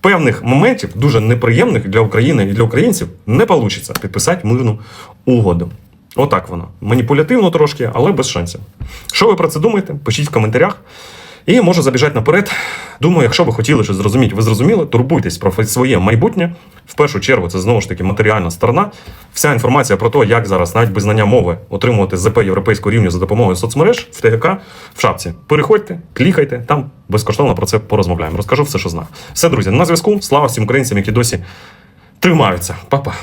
певних моментів, дуже неприємних для України і для українців, не вийде підписати мирну угоду. Отак воно. Маніпулятивно трошки, але без шансів. Що ви про це думаєте? Пишіть в коментарях. І можу забіжати наперед. Думаю, якщо ви хотіли щось зрозуміти, ви зрозуміли, турбуйтесь про своє майбутнє. В першу чергу, це знову ж таки матеріальна сторона. Вся інформація про те, як зараз навіть без знання мови отримувати ЗП європейського рівня за допомогою соцмереж в ТГК в шапці. Переходьте, клікайте, там безкоштовно про це порозмовляємо. Розкажу все, що знаю. Все, друзі, на зв'язку. Слава всім українцям, які досі тримаються. Па-па.